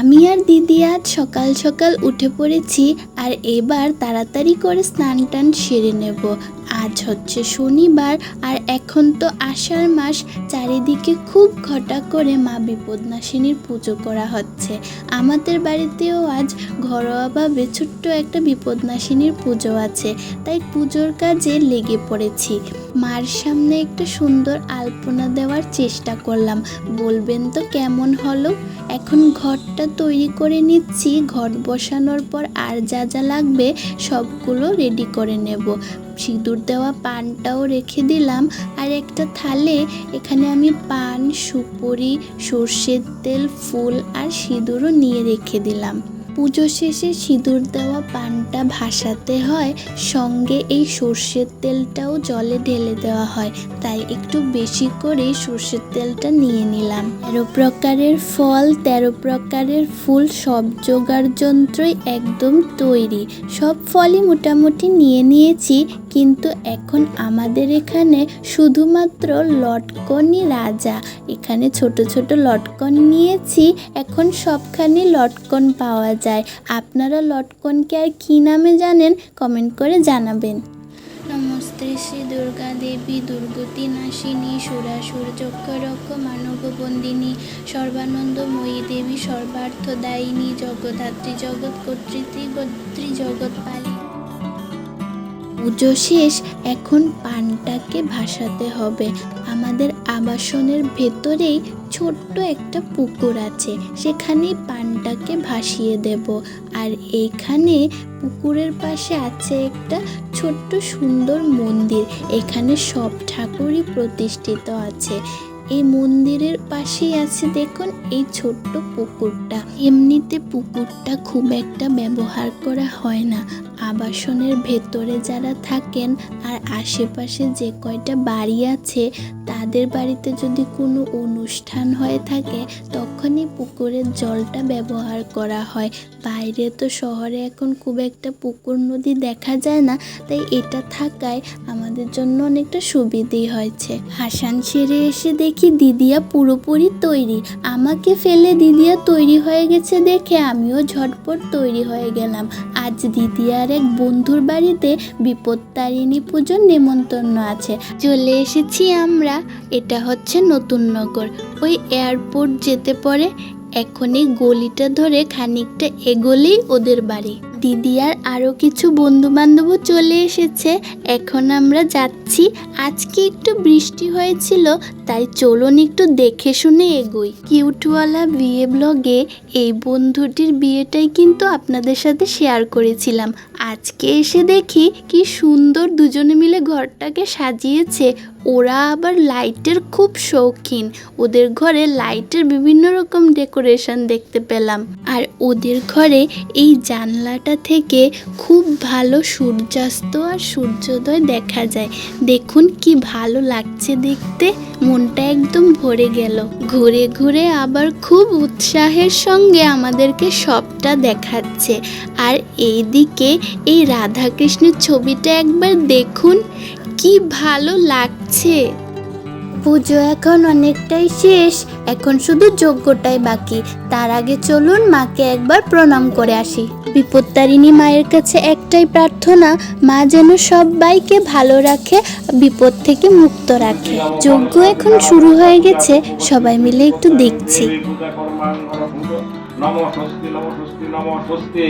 আমি আর দিদি আজ সকাল সকাল উঠে পড়েছি আর এবার তাড়াতাড়ি করে স্নান টান সেরে নেব। আজ হচ্ছে শনিবার আর এখন তো আষাঢ় মাস, চারিদিকে খুব ঘটা করে মা বিপদনাশিনীর পুজো করা হচ্ছে। আমাদের বাড়িতেও আজ ঘরোয়াভাবে ছোট্ট একটা বিপদনাশিনীর পুজো আছে, তাই পুজোর কাজে লেগে পড়েছি। মার সামনে একটা সুন্দর আলপনা দেওয়ার চেষ্টা করলাম। বলবেন তো কেমন হলো? এখন ঘরটা তৈরি করে নিচ্ছি। ঘর বসানোর পর আর যা যা লাগবে সবগুলো রেডি করে নেব। সিঁদুর দেওয়া পানটাও রেখে দিলাম। আর একটা থালে এখানে আমি পান, সুপুরি, সর্ষের তেল, ফুল আর সিঁদুরও নিয়ে রেখে দিলাম। পুজো শেষে সিঁদুর দেওয়া পানটা ভাসাতে হয়, সঙ্গে এই সর্ষের তেলটাও জলে ঢেলে দেওয়া হয়। তাই একটু বেশি করে সর্ষের তেলটা নিয়ে নিলাম। তেরো প্রকারের ফল, তেরো প্রকারের ফুল, সব জোগাড় যন্ত্রই একদম তৈরি। সব ফলই মোটামুটি নিয়ে নিয়েছি, কিন্তু এখন আমাদের এখানে শুধুমাত্র লটকনই রাজা। এখানে ছোট ছোট লটকন নিয়েছি, এখন সবখানে লটকন পাওয়া যায় আপনারা লটকনকে আর কী নামে জানেন, কমেন্ট করে জানাবেন। নমস্তে, শ্রী দুর্গা দেবী দুর্গতি নাশিনী সুরাসুর চক্ষরক্ষ বন্দিনী সর্বানন্দময়ী দেবী, সর্বার্থদায়িনী, জগদ্ধাত্রী জগৎ কর্তৃত্রী কর্তৃ জগৎ পুজো শেষ, এখন পানটাকে ভাসাতে হবে। আমাদের আবাসনের ভেতরেই ছোট্ট একটা পুকুর আছে, সেখানেই পানটাকে ভাসিয়ে দেব। আর এইখানে পুকুরের পাশে আছে একটা ছোট্ট সুন্দর মন্দির, এখানে সব ঠাকুরই প্রতিষ্ঠিত আছে। এই মন্দিরের পাশেই আছে দেখুন এই ছোট্ট পুকুরটা। এমনিতে পুকুরটা খুব একটা ব্যবহার করা হয় না। আবাসনের ভেতরে যারা থাকেন আর আশেপাশে যে কয়টা বাড়ি আছে তাদের বাড়িতে যদি কোনো অনুষ্ঠান হয়ে থাকে, তখনই পুকুরের জলটা ব্যবহার করা হয়। বাইরে তো শহরে এখন খুব একটা পুকুর নদী দেখা যায় না, তাই এটা থাকায় আমাদের জন্য অনেকটা সুবিধেই হয়েছে। হাসান সেরে এসে দেখি দিদিয়া পুরোপুরি তৈরি। আমাকে ফেলে দিদিয়া তৈরি হয়ে গেছে দেখে আমিও ঝটপট তৈরি হয়ে গেলাম। আজ দিদিয়ার এক বন্ধুর বাড়িতে বিপত্তারিণী পুজোর নেমন্তন্ন আছে। চলে এসেছি আমরা এটা হচ্ছে নতুন নগর। ওই এয়ারপোর্ট যেতে পরে এখন এই গলিটা ধরে খানিকটা এগোলেই ওদের বাড়ি। দিদি আর আরও কিছু বন্ধু বান্ধবও চলে এসেছে। এখন আমরা যাচ্ছি। আজকে একটু বৃষ্টি হয়েছিল, তাই চলুন একটু দেখে শুনে এগোই। কিউটওয়ালা বিয়ে ব্লগে এই বন্ধুটির বিয়েটাই কিন্তু আপনাদের সাথে শেয়ার করেছিলাম। আজকে এসে দেখি কি সুন্দর দুজনে মিলে ঘরটাকে সাজিয়েছে। ওরা আবার লাইটের খুব শৌখিন। ওদের ঘরে লাইটের বিভিন্ন রকম ডেকোরেশন দেখতে পেলাম। আর ওদের ঘরে এই জানলাটা থেকে খুব ভালো সূর্যাস্ত আর সূর্যোদয় দেখা যায়। দেখুন কি ভালো লাগছে দেখতে। মনটা একদম ভরে গেল। ঘুরে ঘুরে আবার খুব উৎসাহের সঙ্গে আমাদেরকে সবটা দেখাচ্ছে। আর এইদিকে এই রাধাকৃষ্ণের ছবিটা একবার দেখুন। কি ভালো লাগছে। পুজো এখন অনেকটাই শেষ এখন শুধু যজ্ঞটাই বাকি। তার আগে চলুন মাকে একবার প্রণাম করে আসি। বিপত্তারিণী মায়ের কাছে একটাই প্রার্থনা মা যেন সবাইকে ভালো রাখে বিপদ থেকে মুক্ত রাখে। যজ্ঞ এখন শুরু হয়ে গেছে সবাই মিলে একটু দেখছি। নম স্বস্তি নম স্বস্তি নম স্বস্তি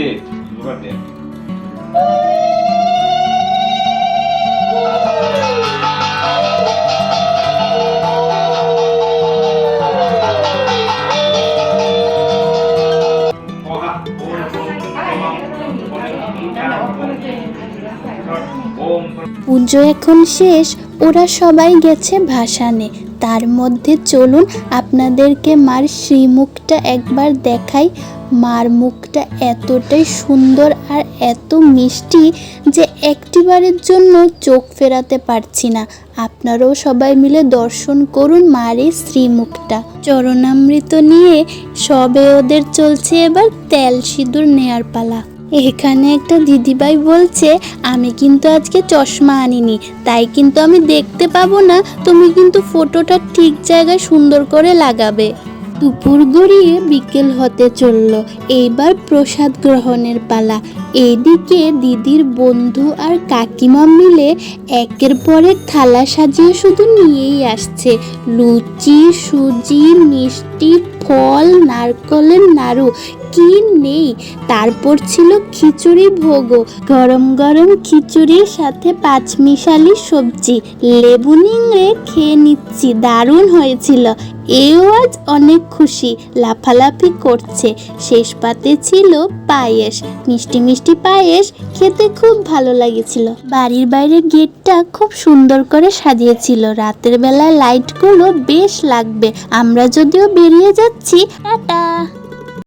পুজো এখন শেষ, ওরা সবাই গেছে ভাসানে। তার মধ্যে চলুন আপনাদেরকে মার শ্রীমুখটা একবার দেখাই। মার মুখটা এতটাই সুন্দর আর এত মিষ্টি যে একটিবারের জন্য চোখ ফেরাতে পারছি না। আপনারাও সবাই মিলে দর্শন করুন মার এই শ্রীমুখটা। চরণামৃত নিয়ে সবে ওদের চলছে এবার তেল সিঁদুর নেয়ার পালা। এখানে একটা দিদিভাই বলছে, আমি কিন্তু আজকে চশমা আনিনি, তাই কিন্তু আমি দেখতে পাবো না। তুমি কিন্তু ফটোটা ঠিক জায়গায় সুন্দর করে লাগাবে। দুপুর গড়িয়ে বিকেল হতে চলল। এইবার প্রসাদ গ্রহণের পালা। এইদিকে দিদির বন্ধু আর কাকিমা মিলে একের পর এক থালা সাজিয়ে শুধু নিয়েই আসছে। লুচি, সুজি, মিষ্টি নাড়ু কি নেই? তারপর ছিল খিচুড়ি ভোগও গরম গরম খিচুড়ির সাথে পাঁচমিশালি সবজি। লেবু নিংড়ে খেয়ে নিচ্ছি, দারুণ হয়েছিল। এও আজ অনেক খুশি, লাফালাফি করছে। শেষ পাতে ছিল পায়েস, মিষ্টি মিষ্টি পায়েস খেতে খুব ভালো লাগেছিল। বাড়ির বাইরে গেটটা খুব সুন্দর করে সাজিয়েছিল। রাতের বেলায় লাইটগুলো বেশ লাগবে। আমরা যদিও বেরিয়ে যাচ্ছি, টাটা।